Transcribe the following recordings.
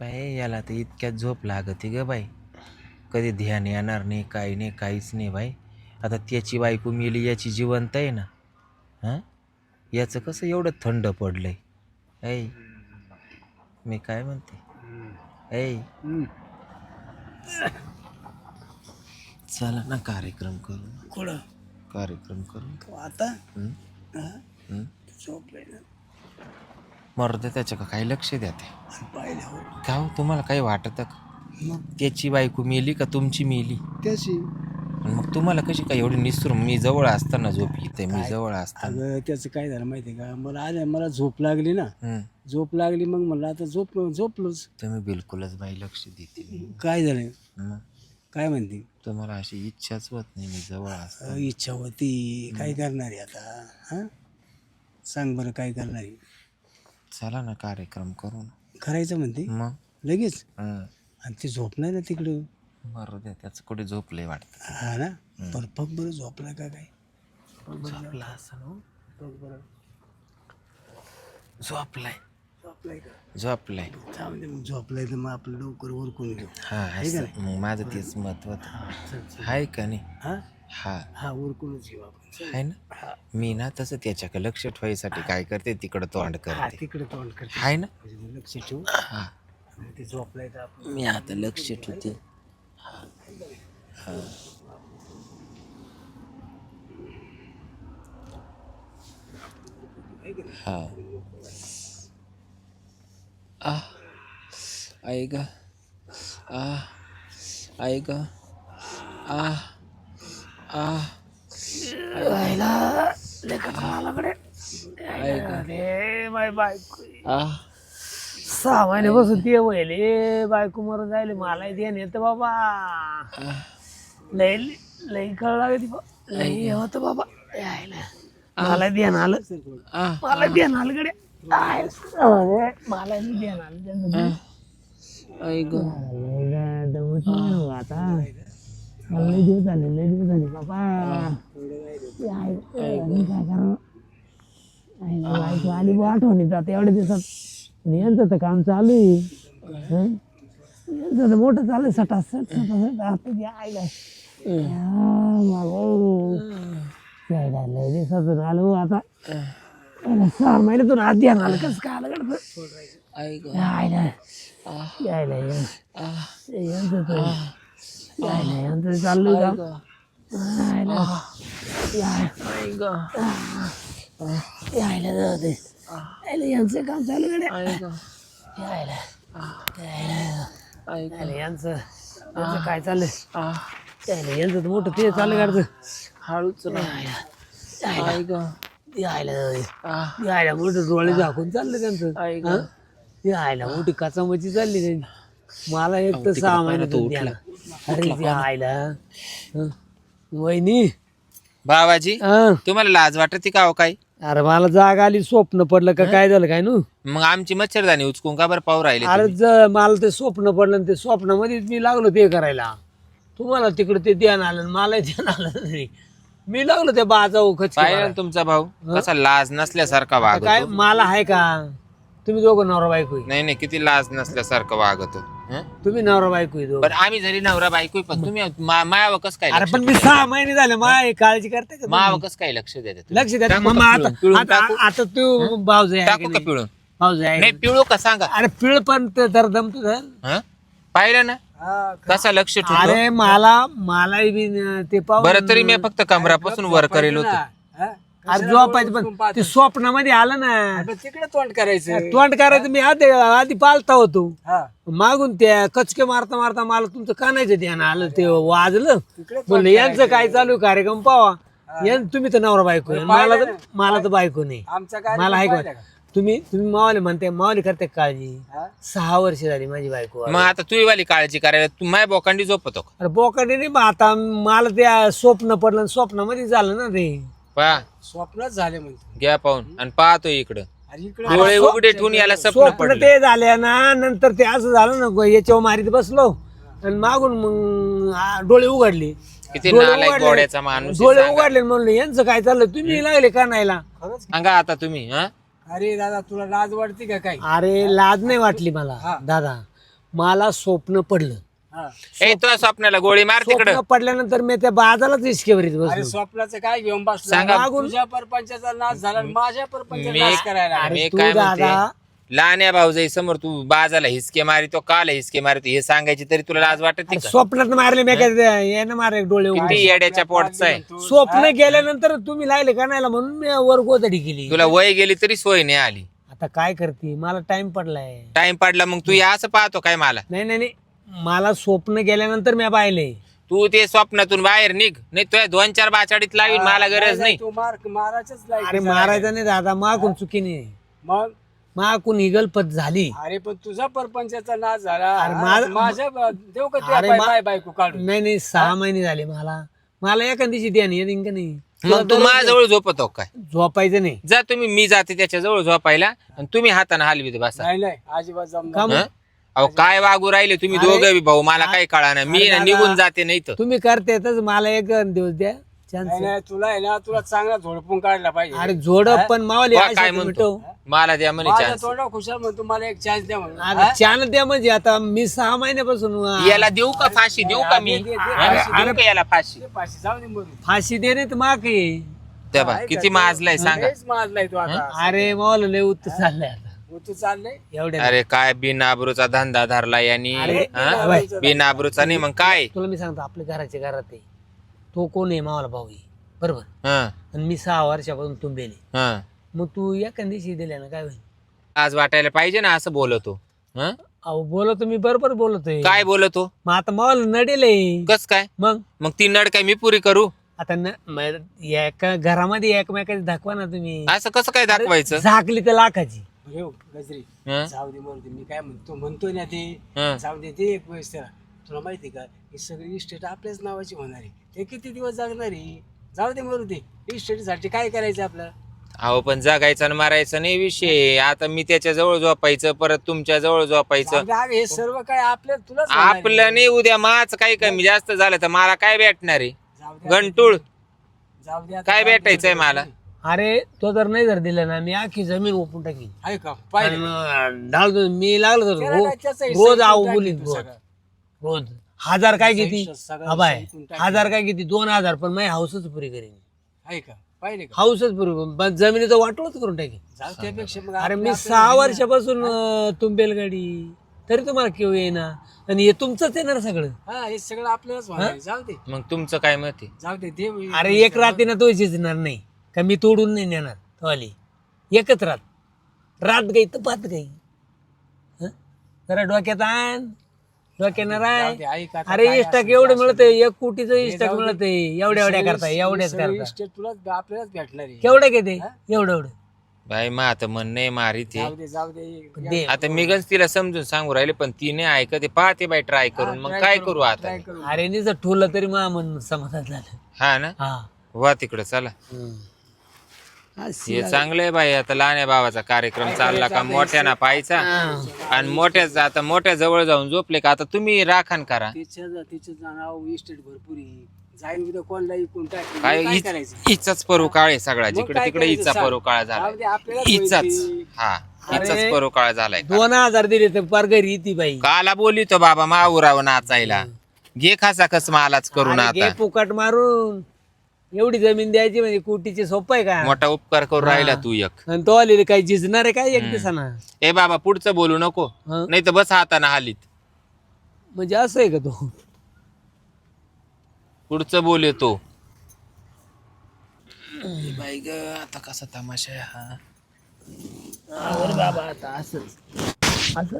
बाई याला तर इतक्यात झोप लागते ग बाई. कधी ध्यान येणार नाही काही नाही काहीच नाही बाई. आता त्याची बायको मेली याची जिवंत आहे ना. हां? याचं कसं एवढं थंड पडलंय? ऐ मी काय म्हणते? ऐ. चला ना कार्यक्रम करू. कुठं? कार्यक्रम करू. आता? हं? झोपले ना मरू दे त्याच्या का काही लक्ष द्या ते. आणि पाहिल्यावर. का हो तुम्हाला काही वाटतं का? मग? त्याची बायको मेली का तुमची मेली? त्याची. आणि मग तुम्हाला कशी काय एवढी निसरून मी जवळ असताना झोप येते मी जवळ असताना. अगं त्याचं काय झालं माहिती का? मला आल्या मला झोप लागली ना. झोप लागली मग म्हणलं आता झोप झोपलोच. तुम्ही बिलकुलच बाई लक्ष देते नाही. काय झालं? मग? काय म्हणते? तुम्हाला अशी इच्छाच होत नाही मी जवळ असताना. अं, इच्छा होती. काय करणार आहे आता? हा? सांग बरं काय करणार आहे? चला ना कार्यक्रम करू ना. करायचं म्हणते? मग? लगेच? हं. आणि ते झोपणार ना तिकडं? मरू दे त्याचं कुठे झोपलंय वाटतं. हा ना? बरं बघ बरं झोपला का काय? झोपला असं बरं. झोपलाय. झोपलाय का? झोपलाय. थांब दे मग झोपलाय तर मग आपलं लवकर उरकून घेऊ. हा असं. मग माझं तेच चल. आहे का नाही? हा? हा. हा उरकूनच घेऊ आपण. चल. आहे ना? मी ना तसं त्याच्याकडे लक्ष ठेवायसाठी काय करते तिकडं तोंड हा करते. तिकडे तोंड करते. आहे ना? म्हणजे मग लक्ष ठेवू. हा. आणि ते झोपलाय तर आपण मी आता लक्ष ठेवते. हा. आ. आई ग. आ. आई ग. आ. अरे माय बायको सहा महिन्यापासून ते वहिले. बायको मरून जायले मला ध्यान येतं बाबा. लय लय कळ लागते बा. लय होत बाबा. यायला. मला ध्यान आलं. मला ध्यान आलं कडे मला ध्यान आलं. आता मला लय दिवस झाले लय दिवस झाले बाबा याय- मी काय करणार आईला. बायको आली बा आठवणीत आता एवढ्या दिवसात आणि यांचं तर काम चालू आहे. हं? यांचं तर मोठं चालू आहे. सटासट सटासट आता ते आईला. यायला लय दिवसातून आलो आता यायला सहा महिन्यातून आधी आलं कसं काय आलं आई ग यायला यायला यांचं तर यायला काम यायला यायला जाऊ दे यायला यांचं काम चालू कडे यायला यायला यायला यांचं यांचं काय चाललंय यायला यांचं तर मोठं ते चालू हळूच ग यायला जाऊ यायला मोठं डोळे झाकून चाललं त्यांचं? यायला मोठी काचामची चालली त्यांची मला एक तर सहा महिन्यातून द्यायला अरे ते आयला हं? वहिनी. बाबाजी हं? तुम्हाला लाज वाटते का हो काही? अरे मला जाग आली स्वप्न पडलं का काय झालं काय नू? मग आमची मच्छरदाणी उचकून का बरं पाहू राहिले अरे ज- मला ते स्वप्न पडलं आणि ते स्वप्नामध्येच मी लागलो ते करायला. तुम्हाला तिकडे ते ध्यान आलं आणि मला ध्यान आलं नाही. मी लागलो त्या बाजा उखच पाहिलं ना तुमचा भाऊ? कसा लाज नसल्यासारखा वागतो काय मला आहे का? तुम्ही दोघं नवरा बायको आहे. नाही नाही किती लाज नसल्यासारखं वागतो. हं? तुम्ही नवरा बायको आहे दोघं. बरं आम्ही जरी नवरा बायको पण तुम्ही मा- मायावर कस काय अरे लक्ष पण मी सहा महिने झाले माय काळजी करते का तुम्ही? मायावर कस काय लक्ष देते तुम्ही? लक्ष द्या टाकू मग का आता पिळून? पिळून आता टाकू? आता तू भाऊज टाकू का? पिळून भाऊज आहे पिळू का सांगा अरे पिळ पण ते तर दमतो धर. हं? पाहिलं ना कसा लक्ष ठेवतो अरे मला मला बी न- ते पाहून बरं तरी मी फक्त कमरापासून वर करेल होतो अरे झोपायचं पण ते स्वप्नामध्ये आलं ना. तिकडे तोंड करायचं. तोंड करायचं मी आधी आधी पालता होतो. मागून त्या कचके मारता मारता मला तुमचं कानायचं ध्यान आलं ते वाजलं. म्हणलं यांचं काय चालू आहे कार्यक्रम? पावा. यां तुम्ही तर नवरा बायको आहे. मला तर मला तर बायको नाही. आमचा काय मला आहे का? तुम्ही तुम्ही मावाले म्हणते मावाले करते का काळजी? सहा वर्ष झाली माझी बायको मग आता तुझी वाली काळजी करायला तू माय बोकांडी झोपतो का? अरे बोकाडे नाही बा आता मला त्या स्वप्न पडलं आणि स्वप्नामध्ये झालं ना ते पा. स्वप्नच झाले म्हणतो. घ्या पाहून. आणि पाहतो इकडं. अरे इकडे डोळे उघडे ठेवून याला स्वप्न स्वप्न पडलं. ते झाले ना नंतर ते असं झालं ना ग- याच्यावर मारीत बसलो. आणि मागून मग आ, डोळे उघडले. किती डोळे नालायक उघडले. गोड्याचा माणूस आहे डोळे सांगा. उघडले म्हणलं यांचं काय चाललं? तुम्ही लागले का. नाहीला सांगा आता तुम्ही हा? अरे दादा तुला लाज वाटते का काय? अरे लाज नाही वाटली मला दादा. मला स्वप्न पडलं. ए तो स्वप्नाला गोळी मार तिकडं. स्वप्न पडल्यानंतर मी त्या बाजालाच हिसकेवरीत अरे बसलो स्वप्नाचं काय घेऊन बसला? सांगा. तुझ्या परपंचाचा नाश झाला आणि माझ्या मी- नाश करायला. मी तू काय दादा- म्हणते लहान्या भाऊजाई समोर तू बाजाला हिसके मारितो काल हिसके मारितो हे सांगायची तरी तुला लाज वाटत अरे का? स्वप्नात मारले मी काय यानं मारे डोळे येड्याच्या पोटचा आहे. तू- स्वप्न गेल्यानंतर तुम्ही लायले का नाही म्हणून मी वर गोदडी केली. तुला वय गेली तरी सोय नाही आली. आता काय करते? मला टाइम पडलाय. टाइम पडला मग तू हे असं पाहतो काय मला? नाही नाही नाही. मला स्वप्न गेल्यानंतर मी पाहिले. तू ते स्वप्नातून बाहेर निघ. नाही तुझ्या दोन चार बाचाडीत लावीन मला गरज नाही तू मार मारायचंच लायकी अरे झाला. मारायचं नाही दादा मागून चुकीने. मग? मागून हिगलपत झाली. अरे पण तुझा परपंचाचा नाश झाला. अरे मा- माझ्या देव का अरे त्या मा- बाय बायको काढून? नाही नाही सहा महिने झाले मला. मला एका दिवशी द्या नाही का नाही. मग तू माझ्याजवळ झोपतो काय झोपायचं नाही. जा तुम्ही मी जाते त्याच्याजवळ झोपायला आणि तुम्ही हाताने हलवीत बसा. नाही नाही अजिबात का जमणार मग? अहो काय वागू राहिले तुम्ही दोघं बी भाऊ? मला काही कळा नाही. मी ना निघून जाते नाही तर. तुम्ही करते तर मला एक दिवस द्या चान्स नाही तुला आहे ना तुला चांगला झोडपून काढला पाहिजे. अरे जोड पण मावली वा, काय म्हणतो. मिटव. मला द्या म्हणे माझ्या चान्स तोंडा खुशाल म्हणतो मला एक चान्स द्या म्हणून. अरे चान द्या म्हणजे आता मी सहा महिन्यापासून याला देऊ का फाशी? देऊ का मी? दे, दे, दे, हं? देऊ का याला फाशी? ते पाचशे जाऊ दे मरून फाशी माग ये. त्या बा, किती माजलाय सांगा. लयच मारलाय तू आता. अरे मावलं लय उत्तर चाललंय आता. हो, तू चाललंय एवढ्या अरे काय बिन आबरूचा धंदा धरला यांनी अरे, हं? बिन आबरूचा नाही मग काय? तुला मी सांगतो आपल्या घराच्या घरात आहे. तो कोण आहे? मावाला भाऊ आहे. बरोबर? हं, आणि मी सहा वर्षापासून तुंबेले. हं. मग तू एका दिवशी दिल्या ना काय होईल? आज वाटायला पाहिजे ना असं बोलतो. हं? अहो बोलतो मी बरोबर बोलतोय. काय बोलतो? मग आता मावाला नडेल आहे. कस काय? मग? मग ती नड काय मी पुरी करू? आता न म- एका घरामध्ये एकमेकाची दाखवा ना तुम्ही. असं कसं काय दाखवायचं? झाकली तर लाखाची. बरे हो, गजरी. हं? जाऊ दे मरू दे मी काय म्हणतो म्हणतोय ना ते. हं. जाऊ दे ते एक वेळेस त्याला. तुला माहिती का ही सगळी इस्टेट आपल्याच नावाची होणार आहे. ते किती दिवस जगणार आहे? जाऊ दे मरू दे. इस्टेटसाठी काय करायचं आपलं? अहो पण जगायचं आणि मारायचं नाही विषय. आता मी त्याच्याजवळ झोपायचं परत तुमच्या जवळ झोपायचं. जाऊ दे, अरे हे सर्व काय आपल्या तुलाच होणार आहे. आपलं नाही उद्या माच काही कमी जास्त झालं तर मला काय भेटणार आहे? जाऊ दे गंटूळ जाऊ दे आता काय भेटायचंय मला? अरे तो जर नाही जर दिला ना मी आखी जमीन ओपून टाकीन. आहे का? पाहिजे आणि डाळतो मी लागलो तर रोज तू रोज. सगळं. रोज. हजार काय किती? हिस्सा सगळा हा बाय हिस्सा इकून टाकीन. हजार काय किती? दोन हजार पण माझी हाऊसच पुरी करीन. आहे का? पाहिले का? हाऊसच पुरी करून. जमिनीचं वाटलंच करून टाकीन. जाऊ त्यापेक्षा मग अरे मी सहा वर्षापासून अं, तुंबेल गाडी तरी तुम्हाला केव्हा येईना. आणि हे तुमचंच येणार सगळं. हा हे सगळं आपल्यालाच. जाऊ दे. मग तुमचं काय मत आहे? जाऊ दे देव येईल. अरे एक रात्रीनं तो शिजणार नाही. का मी तोडून नाही नेणार तो आली एकच रात. रात गाई तर पात गाई. हं? जरा डोक्यात आण. डोक्यानं राय. अरे काय इष्टक असेल एवढं ते मिळतंय? एक कोटीचं इष्टक. मिळतंय. एवढ्या एवढ्या करता एवढ्याच करता. इस्टेट तुलाच आपल्यालाच भेटणार आहे. केवढं घेते एवढं एवढं. बाई मग आता मन नाही मारी ते जाऊ दे जाऊ दे. दे. आता मी गंज तिला समजून सांगू राहिले पण ती नाही ऐकते पाहते बाई ट्राय करून. मग काय करू आता? अरे निचं ठुलं तरी मा मन समाधान झालं. हा ना? हा. वा तिकडं चला. हे चांगलं आहे बाई आता लहान्या भावाचा कार्यक्रम चालला का मोठ्याना पाहायचा. आणि मोठ्या आता मोठ्या जवळ जाऊन झोपले का आता तुम्ही राखण करा. तिच्या तिच्या नाव इस्टेट भरपूर आहे. जाईल उद्या कोणला इकून टाकेल. काय काय इच- करायचं? इचाच परू काळ आहे सगळा जिकडे काय तिकडे करायचं? इचा सांग. परू काळ जाऊ दे, झाला इचाच. माहिती. हा इचाच परू काळ झालाय दोन हजार दिले तर पार घरी ती बाई. काला बोलितो बाबा माऊराव नाचायला. घे खासा कस मालाच करून अरे घे आता. फुकट मारून. एवढी जमीन द्यायची म्हणजे कोटीची सोपं आहे का? मोठा उपकार करून राहिला तू एक. आणि तो आलेले काही झिजणार आहे काय एक दिवसाना ए बाबा पुढचं बोलू नको. हं? नाही तर बस हाताना हालीत. म्हणजे असं आहे का तो? पुढचं बोल येतो. बाई ग आता कसा तमाशा आहे हा? बाबा आता असं? असं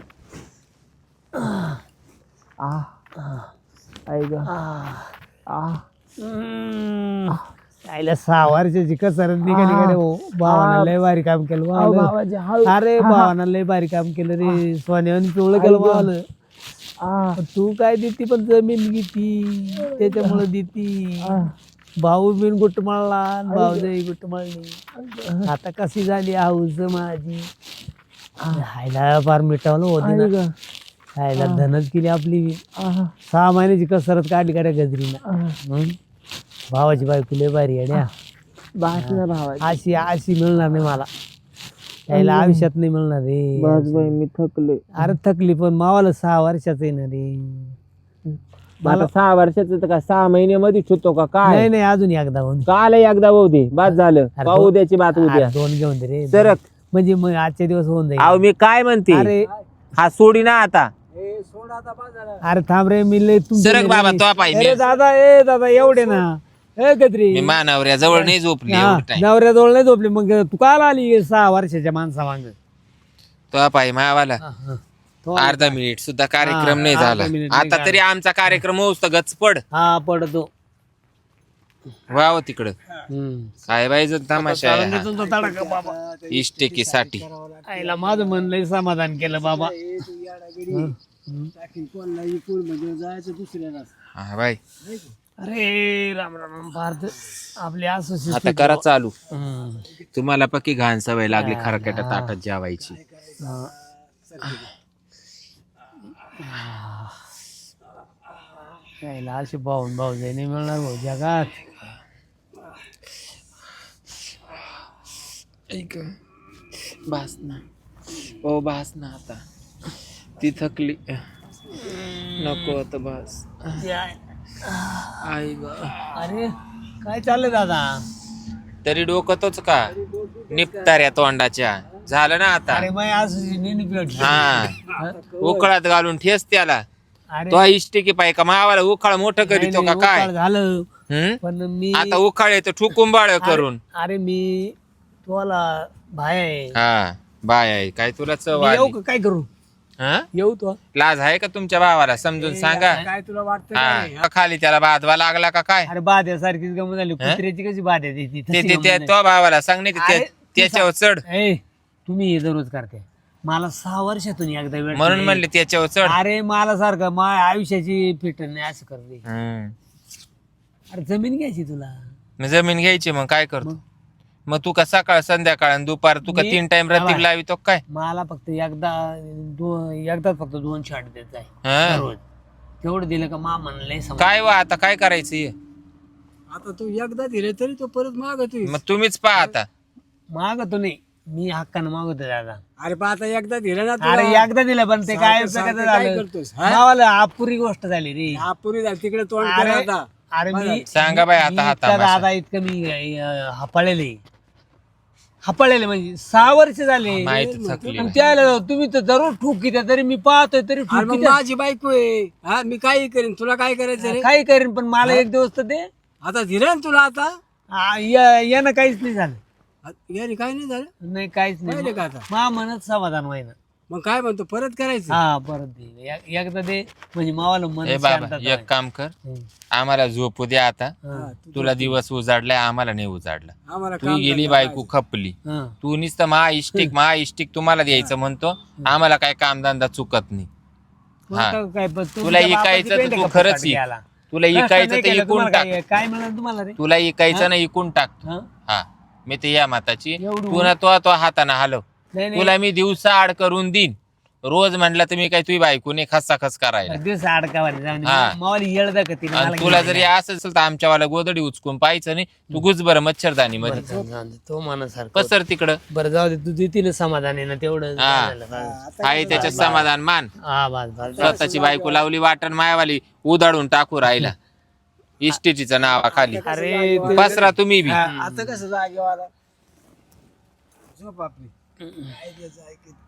आईला सहा वर्षाची कसर निघाली कडे हो भावानं लय भारी काम केलं भावानं. अरे भावानं लय भारी काम केलं रे. सोन्याने पिवळं केलं भावानं पण तू काय देती पण जमीन घेती. त्याच्यामुळे देती. भाऊ बिन गुटमाळला भाऊजाई गुटमाळली. आता कशी झाली हाऊस माझी? हायला फार मिटावलं होती ना. हायला धनच केली आपली. बी. सहा महिन्याची कसरत काढली का गजरीनं. भावाची बायको लय भारी आहे ना अशी अशी मिळणार नाही मला. यायला आयुष्यात नाही मिळणार रे. बस बाई मी थकले अरे थकली पण मावाला सहा वर्षाचं ना रे. आता सहा वर्षाचं तर का सहा महिन्यामध्ये होतो का? काय? नाही नाही अजून एकदा होऊन काल एकदा होऊ दे. बाद झालं. अरे पाहू दोन- द्याची बात उद्या अरे दोन घेऊन दे रे. सरक. म्हणजे मग आजच्या दिवस होऊन जाईल. अहो मी काय म्हणते? अरे हा सोडी ना आता. बस अरे थांब रे मी लय तुमच्या सरक बाबा तो पाय अरे दादा ए दादा एवढे ना. ए गद्री मी मानावऱ्या जवळ नाही झोपली हा, एवढं time. नाही झोपली. मग तू काल आली सहा वर्षाच्या माणसा मांग तो पाय मावाला. अर्धा मिनिट सुद्धा कार्यक्रम नाही अर्धा झाला. मिनिट नाही आता तरी आमचा कार्यक्रम होऊस तर गचपड हा पडतो. वाव तिकडं. हम्म. काय बाईज तमाशा आहे हा. बाबा. इष्टेकीसाठी आईला माझं मन लय समाधान केलं बाबा. ए तू याडागिरी टाकी कोणला इकून म्हणजे जायचं दुसऱ्याला हा बाई. अरे राम राम राम. भारत आपले असोसिएट आता करा चालू. तुम्हाला पक्की घाण सवय लागली खरकट्या ताटात जेवायची. यायला असे भाऊन भाऊ नाही मिळणार भाऊ जगात. ऐक बास ना. ओ बास ना आता. ती थकली. नको आता बास. आई अरे काय चाललंय दादा? तरी डोकं तोच का? निपताऱ्या तोंडाच्या. झालं ना आता? अरे हा. उकळात घालून ठेस त्याला. अरे. तो इष्टिकी पाय का मावाला उखाळ मोठं करीतो का काय? उकाळ झालं. हम्म? पण मी आता उखाळ येतो ठुकून बाळ करून. अरे मी तुम्हाला भाय आहे. हा बाय आहे. काय तुला चव मी येऊ आली का? काय करू? हा? येऊ तो. लाज आहे का तुमच्या भावाला? समजून सांगा. काय तुला वाटतं? हा खाली त्याला बाधवा लागला का काय? अरे बाध्या सारखीच गमत झाली. कुत्र्याची कशी बाध्या देते ते ते ते तो भावाला सांग नाही ते- त्याच्यावर चढ. ए तुम्ही हे दररोज करते. मला सहा वर्षातून एकदा वेळ म्हणून म्हणले त्याच्यावर चढ. अरे मला सारखं मा आयुष्याची फिट नाही असं कर रे हम्म. अरे जमीन घ्यायची तुला. मग जमीन घ्यायची मग काय करतो? मग तू का सकाळ संध्याकाळ आणि दुपार तू का मी- तीन टाइम रतीब बाबा. लावितो काय? मला फक्त एकदा दो एकदाच फक्त दोन शॉट देत जाय. हा? दररोज. तेवढं दिलं का मा म्हणलंय समज काय वा आता काय करायचं? आता तू एकदा दिले तरी तो परत मागतोय मग तुम्हीच पहा आता. मागतो नाही. मी हक्कानं मागवतो दादा. अरे पण आता एकदा दिलं ना अरे तुला. एकदा दिलं पण ते काय सारखं- कसं सारखं काय झालं करतोस, हा? अपुरी गोष्ट झाली रे. हा पुरी झाली तिकडे तोंड अरे आता. अरे मी सांगा बाई आता मी हा इतका तमाशा. दादा इतकं मी अं, हपाळलेले. हपाळलेले म्हणजे सहा वर्ष झाले. माहिती थकली आणि त्याला तुम्ही तर दररोज ठोकी द्या तरी मी पाहतोय तरी अरे मग माझी बायको आहे. हा मी काही करीन तुला काय करायचं रे? काही करीन पण मला एक दिवस तर दे. आता दिलं ना तुला आता? आ, या- यानं काहीच नाही झालं. याने काय नाही झालं? नाही काहीच पाहिलं नाही का आता? मा म्हणत समाधान व्हायना. मग काय म्हणतो परत करायचं? हा परत दे. एक- एकदा दे म्हणजे मावाला मन ए बाबा एक काम कर. आम्हाला झोपू द्या आता. हा, तुला दिवस उजाडलाय आम्हाला नाही उजाडला. आम्हाला तू गेली बायको खपली. हा. तू नुसतं मा इष्टिक मा इष्टिक तुम्हाला द्यायचं म्हणतो. आम्हाला काय कामधंदा चुकत नाही. हा. काय पण तुला बापाची इकायचं तर तू खरंच इक. तुला इकायचं नाही तर केलं इकून तुम्हाला टाक. काय काय मिळालं तुम्हाला रे? तुला इकायचं ना इकून टाक. हा? हा. मी ते या माताची एवढं तू ना तो तो हाताने हलव. नाही नाही. तुला मी दिवसा आड करून देईन. रोज म्हणलं तर मी काय तुझी बायकोने खस्सा खस करायला दिवस अडकावारी जाऊन हा. मावाली येळ दा का तिने आणि मला तुला घेऊन जरी असं असेल तर आमच्यावाला गोदडी उचकून पाहायचं नाही. तू गुज बरं मच्छरदानी बरं, मध्ये दे. तो मनासारखं. पसर तिकडं. बरं जाऊ दे तू देतील समाधान आहे ना तेवढं हा. झालं, बस. आहे त्याच्यात समाधान मान. हा बस बस. स्वतःची बायको लावली वाटण मायावाली उदाडून टाकू राहिला. इष्टिटीचं नावाखाली अरे ते- पसरा तुम्ही बी. आता कसं जागेवाला? झोप आपली. काय त्याचं ऐकत